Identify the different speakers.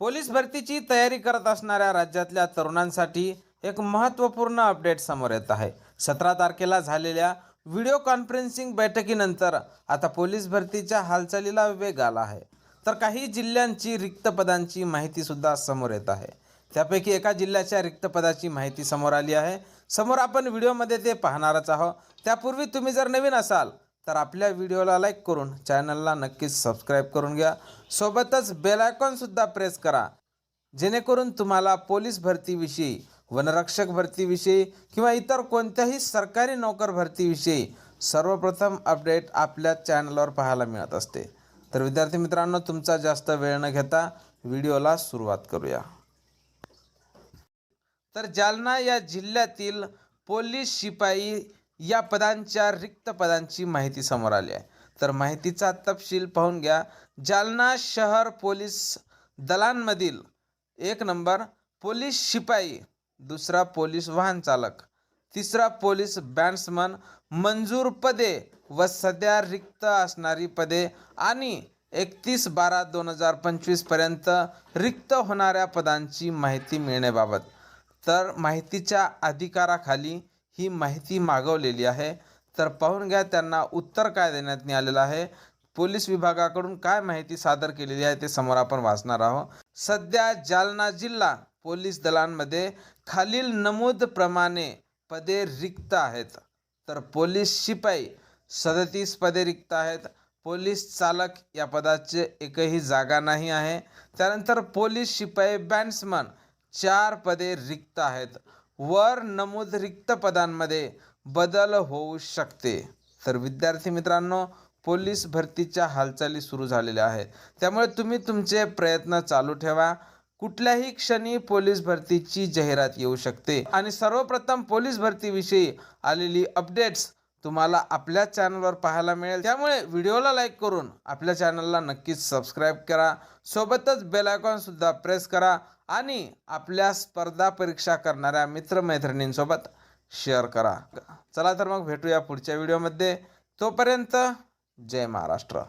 Speaker 1: Police भरतीची तयारी करत असणाऱ्या राज्यातल्या तरुणांसाठी एक महत्त्वपूर्ण अपडेट समोर येत आहे. सतरा तारखेला झालेल्या व्हिडिओ कॉन्फरन्सिंग बैठकीनंतर आता पोलीस भरतीच्या हालचालीला वेग आला आहे. तर काही जिल्ह्यांची रिक्त पदांची माहितीसुद्धा समोर येत आहे. त्यापैकी एका जिल्ह्याच्या रिक्त पदाची माहिती समोर आली आहे. समोर आपण व्हिडिओमध्ये ते पाहणारच आहोत. त्यापूर्वी तुम्ही जर नवीन असाल तर आपल्या व्हिडिओला लाईक करून चॅनलला नक्कीच सबस्क्राईब करून घ्या. सोबतच बेलायकॉनसुद्धा प्रेस करा. जेणेकरून तुम्हाला पोलीस भरतीविषयी वनरक्षक भरतीविषयी किंवा इतर कोणत्याही सरकारी नोकर भरतीविषयी सर्वप्रथम अपडेट आपल्या चॅनलवर पाहायला मिळत असते. तर विद्यार्थी मित्रांनो तुमचा जास्त वेळ न घेता व्हिडिओला सुरुवात करूया. तर जालना या जिल्ह्यातील पोलीस शिपाई या पदांच्या रिक्त पदांची माहिती समोर आली आहे. तर माहितीचा तपशील पाहून घ्या. जालना शहर पोलीस दलांमधील एक नंबर पोलीस शिपाई दुसरा पोलीस वाहन चालक तिसरा पोलीस बॅट्समन मंजूर पदे व सध्या रिक्त असणारी पदे आणि एकतीस बारा दोन हजार पंचवीसपर्यंत रिक्त होणाऱ्या पदांची माहिती मिळण्याबाबत. तर माहितीच्या अधिकाराखाली ही माहिती मागवलेली आहे. तर पाहून घ्या त्यांना उत्तर काय देण्यात आलेलं आहे. पोलीस विभागाकडून काय माहिती सादर केलेली आहे ते समोर आपण वाचणार आहोत. सध्या जालना जिल्हा पोलीस दलांमध्ये खालील नमूदप्रमाणे पदे रिक्त आहेत. तर पोलीस शिपाई सदतीस पदे रिक्त आहेत. पोलीस चालक या पदाचे एकही जागा नाही आहे. त्यानंतर पोलीस शिपाई बॅट्समन चार पदे रिक्त आहेत. वर नमूद रिक्त पदांमध्ये बदल होऊ शकते. तर विद्यार्थी मित्रांनो पोलीस भरतीच्या हालचाली सुरू झालेल्या आहेत. त्यामुळे तुम्ही तुमचे प्रयत्न चालू ठेवा. कुठल्याही क्षणी पोलीस भरतीची जाहिरात येऊ शकते. आणि सर्वप्रथम पोलीस भरतीविषयी आलेली अपडेट्स तुम्हाला आपल्या चॅनलवर पाहायला मिळेल. त्यामुळे व्हिडिओला लाईक करून आपल्या चॅनलला नक्कीच सबस्क्राईब करा. सोबतच बेल आयकॉनसुद्धा प्रेस करा. आणि आपल्या स्पर्धा परीक्षा करणाऱ्या मित्रमैत्रिणींसोबत शेअर करा. चला तर मग भेटूया पुढच्या व्हिडिओमध्ये तोपर्यंत जय महाराष्ट्र.